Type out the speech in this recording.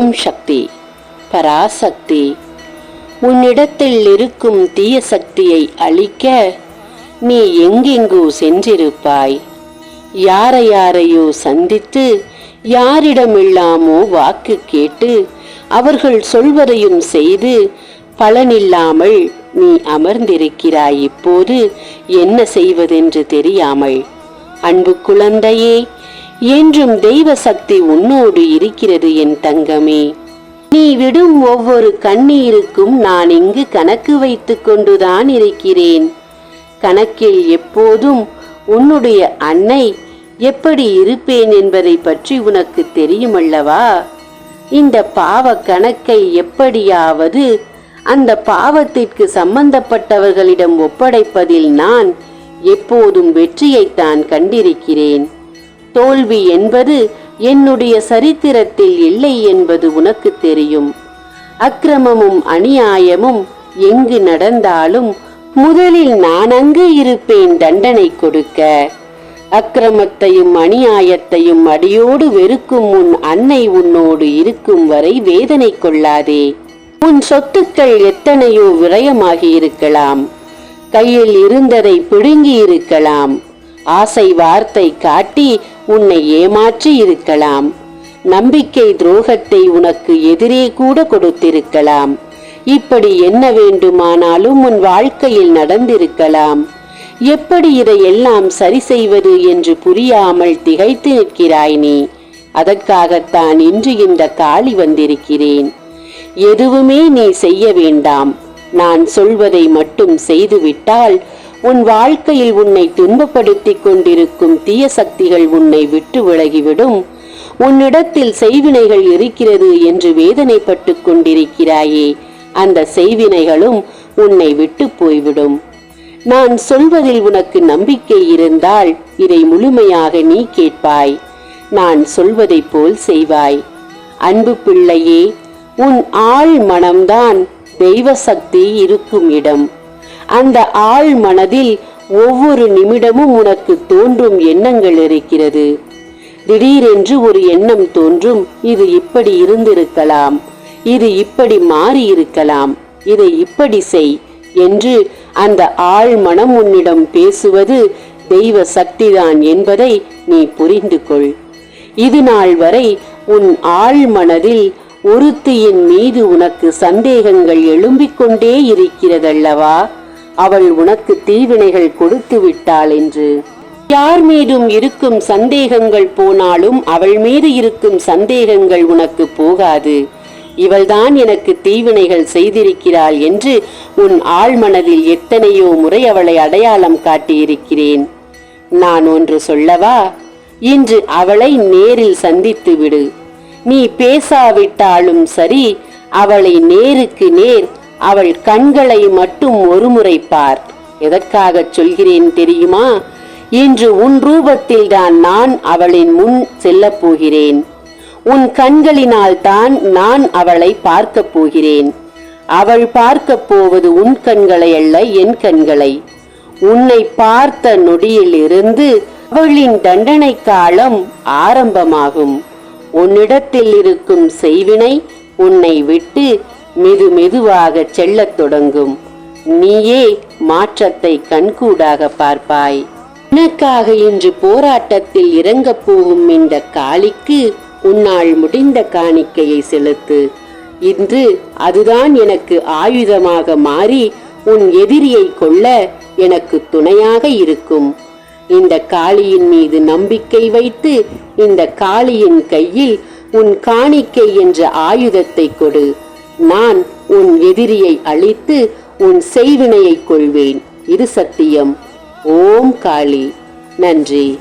ஓம் சக்தி பராசக்தி. உன்னிடத்தில் இருக்கும் தீய சக்தியை அழிக்க நீ எங்கெங்கோ சென்றிருப்பாய். யாரை யாரையோ சந்தித்து யாரிடமில்லாமோ வாக்கு கேட்டு அவர்கள் சொல்வதையும் செய்து பலனில்லாமல் நீ அமர்ந்திருக்கிறாய். இப்போது என்ன செய்வதென்று தெரியாமல். அன்பு குழந்தையே என்றும் தெய்வ சக்தி உன்னோடு இருக்கிறது என் தங்கமே. நீ விடும் ஒவ்வொரு கண்ணீருக்கும் நான் இங்கு கணக்கு வைத்துக் கொண்டுதான் இருக்கிறேன். கணக்கில் எப்போதும் உன்னுடைய அன்னை எப்படி இருப்பேன் என்பதை பற்றி உனக்கு தெரியுமல்லவா? இந்த பாவ கணக்கை எப்படியாவது அந்த பாவத்திற்கு சம்பந்தப்பட்டவர்களிடம் ஒப்படைப்பதில் நான் எப்போதும் வெற்றியைத்தான் கண்டிருக்கிறேன். தோல்வி என்பது என்னுடைய சரித்திரத்தில் இல்லை என்பது உனக்கு தெரியும். அக்கிரமமும் அநியாயமும் எங்கு நடந்தாலும் முதலில் நான் அங்கு இருப்பேன் தண்டனை கொடுக்க. அக்கிரமத்தையும் அநியாயத்தையும் அடியோடு வெறுக்கும் உன் அன்னை உன்னோடு இருக்கும் வரை வேதனை கொள்ளாதே. உன் சொத்துக்கள் எத்தனையோ விரயமாகி இருக்கலாம். கையில் இருந்ததை பிடுங்கி இருக்கலாம். ஆசை வார்த்தை காட்டி உன்னை ஏமாற்றி இருக்கலாம். நம்பிக்கை துரோகத்தை உனக்கு எதிரே கூட கொடுத்திருக்கலாம். இப்படி என்ன வேண்டுமானாலும் உன் வாழ்க்கையில் நடந்திருக்கலாம். எப்படி இதையெல்லாம் சரி செய்வது என்று புரியாமல் திகைத்து நிற்கிறாய் நீ. அதற்காகத்தான் இன்று இந்த காளி வந்திருக்கிறேன். எதுவுமே நீ செய்ய வேண்டாம். நான் சொல்வதை மட்டும் செய்துவிட்டால் உன் வாழ்க்கையில் உன்னை துன்பப்படுத்திக் கொண்டிருக்கும் தீய சக்திகள் உன்னை விட்டு விலகிவிடும். உன்னிடத்தில் செய்வினைகள் இருக்கிறது என்று வேதனைப்பட்டு கொண்டிருக்கிறாயே. அந்த செய்வினைகளும் உன்னை விட்டு போய்விடும். நான் சொல்வதில் உனக்கு நம்பிக்கை இருந்தால் இதை முழுமையாக நீ கேட்பாய். நான் சொல்வதைப் போல் செய்வாய். அன்பு பிள்ளையே உன் ஆள் மனம்தான் தெய்வ சக்தி இருக்கும் இடம். அந்த ஆள் மனதில் ஒவ்வொரு நிமிடமும் உனக்கு தோன்றும் எண்ணங்கள் இருக்கிறது. திடீரென்று ஒரு எண்ணம் தோன்றும். இது இப்படி இருந்திருக்கலாம். இது இப்படி மாறி இருக்கலாம் இதை இப்படி செய் என்று அந்த ஆள் மனம் உன்னிடம் பேசுவது தெய்வ சக்திதான் என்பதை நீ புரிந்து கொள். இது நாள் வரை உன் ஆள் மனதில் ஒருத்தியின் மீது உனக்கு சந்தேகங்கள் எழும்பிக் கொண்டே இருக்கிறதல்லவா? அவள் உனக்கு தீவினைகள் கொடுத்து விட்டாள் என்று. யார் மீதும் இருக்கும் சந்தேகங்கள் போனாலும் அவள் மீது இருக்கும் சந்தேகங்கள் உனக்கு போகாது. இவள்தான் எனக்கு தீவினைகள் செய்திருக்கிறாள் என்று உன் ஆழ்மனதில் எத்தனையோ முறை அவளை அடையாளம் காட்டியிருக்கிறேன். நான் ஒன்று சொல்லவா? இன்று அவளை நேரில் சந்தித்து விடு நீ பேசாவிட்டாலும் சரி அவளை நேருக்கு நேர் அவள் கண்களை மட்டும் ஒருமுறை பார். எதற்காகச் சொல்கிறேன் தெரியுமா? இன்று உன் ரூபத்தில் தான் நான் அவளின் முன் செல்லப் போகிறேன். உன் கண்களினால் தான் நான் அவளை பார்க்கப் போகிறேன். அவள் பார்க்கப் போவது உன் கண்களை அல்ல என் கண்களை. உன்னை பார்த்த நொடியில் இருந்து அவளின் தண்டனை காலம் ஆரம்பமாகும். உன்னிடத்தில் இருக்கும் செய்வினை உன்னை விட்டு மெது மெதுவாக செல்லத் தொடங்கும். நீயே மாற்றத்தை கண்கூடாக பார்ப்பாய். உனக்காக இன்று போராட்டத்தில் இறங்கப் போகும் இந்த காளிக்கு உன்னால் முடிந்த காணிக்கையை செலுத்து. இன்று அதுதான் எனக்கு ஆயுதமாக மாறி உன் எதிரியை கொள்ள எனக்கு துணையாக இருக்கும். இந்த காளியின் மீது நம்பிக்கை வைத்து இந்த காளியின் கையில் உன் காணிக்கை என்ற ஆயுதத்தை கொடு. நான் உன் எதிரியை அழித்து உன் செய்வினையை கொள்வேன். இது சத்தியம். ஓம் காளி. நன்றி.